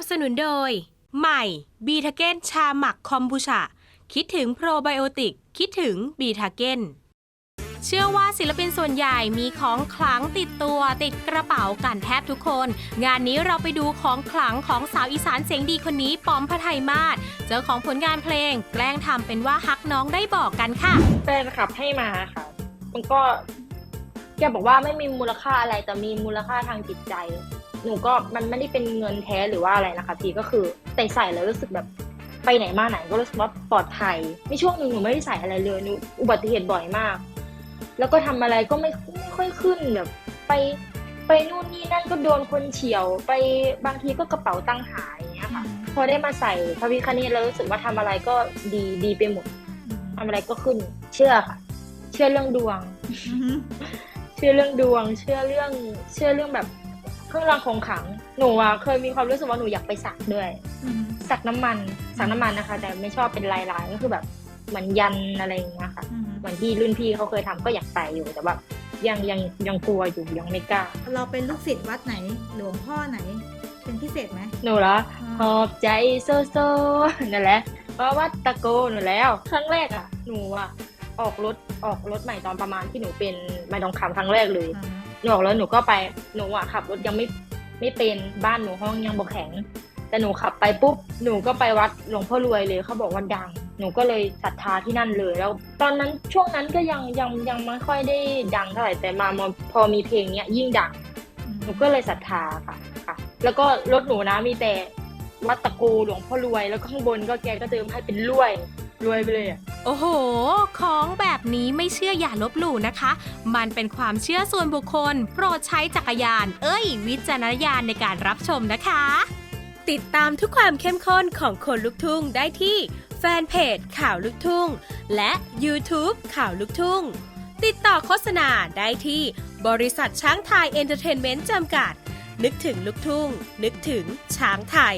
นับสนุนโดย ใหม่บีทาเกนชาหมักคอมบูชา คิดถึงโปรไบโอติก คิดถึงบีทาเกนเชื่อว่าศิลปินส่วนใหญ่มีของขลังติดตัวติดกระเป๋ากันแทบทุกคน งานนี้เราไปดูของขลังของสาวอีสานเสียงดีคนนี้ปอมพระไทยมาศเจ้าของผลงานเพลง แกล้งทำเป็นว่าฮักน้องได้บอกกันค่ะ แฟนคลับให้มาค่ะ มันก็แกบอกว่าไม่มีมูลค่าอะไรแต่มีมูลค่าทางจิตใจ หนูก็มันไม่ได้เป็นเงินแท้หรือว่าอะไรนะคะพี่ก็คือใส่ใส่แล้วรู้สึกแบบไปไหนมาไหนก็รู้สึกว่าปลอดภัยในช่วงหนึ่งหนูไม่ได้ใส่อะไรเลยหนูอุบัติเหตุบ่อยมาก แล้วก็ทำอะไรก็ไม่ไม่ค่อยขึ้นแบบ ไปไปนู่นนี่นั่นก็โดนคนเฉียว ไปบางทีก็กระเป๋าตังค์หายอย่างเงี้ยค่ะพอได้มาใส่พระพิคเนตแล้วรู้สึกว่าทำอะไรก็ดีดีไปหมดทำอะไรก็ขึ้น เชื่อค่ะ เชื่อเรื่องดวง เชื่อเรื่องดวง เชื่อเรื่อง เชื่อเรื่องแบบ เครื่องรางของขลัง หนูอะเคยมีความรู้สึกว่าหนูอยากไปสักด้วย สักน้ำมันสักน้ำมันนะคะ แต่ไม่ชอบเป็นลายลายๆก็คือแบบเหมือนยันอะไรอย่างเงี้ยค่ะเหมือนที่รุ่นพี่เขาเคยทำก็อยากใส่อยู่แต่แบบยังยังยังกลัวอยู่ยังไม่กล้า เราเป็นลูกศิษย์วัดไหนหลวงพ่อไหน เป็นพิเศษไหมหนูละขอบใจโซโซนั่นแหละเพราะว่าตะโกนหนูแล้ว ครั้งแรกอะหนูอะออกรถออกรถใหม่ตอนประมาณที่หนูเป็นไม่ทองคำครั้งแรกเลยอ่า หนูออกแล้วหนูก็ไปหนูอะขับรถยังไม่ไม่เป็นบ้านหนูห้องยังบ่แข็ง แต่หนูขับไปปุ๊บหนูก็ไปวัดหลวงพ่อรวยเลยเขาบอกว่าดัง หนูก็เลยศรัทธาที่นั่นเลย แล้วตอนนั้นช่วงนั้นก็ยังยังยังไม่ค่อยได้ดังเท่าไหร่แต่มาพอมีเพลงเนี้ยยิ่งดังหนูก็เลยศรัทธาค่ะค่ะ แล้วก็รถหนูนะมีแต่วัดตะโกหลวงพ่อรวยแล้วก็ข้างบนก็แกก็เติมให้เป็นรวยรวยไปเลยอะโอ้โห ของแบบ นี้ไม่เชื่ออย่าลบหลู่นะคะ มันเป็นความเชื่อส่วนบุคคล โปรดใช้จักรยาน เอ้ย วิจารณญาณในการรับชมนะคะ ติดตามทุกความเข้มข้นของคนลุกทุ่งได้ที่แฟนเพจข่าวลุกทุ่ง และ YouTube ข่าวลุกทุ่ง ติดต่อโฆษณาได้ที่บริษัทช้างไทยเอนเตอร์เทนเมนต์จำกัด นึกถึงลุกทุ่ง นึกถึงช้างไทย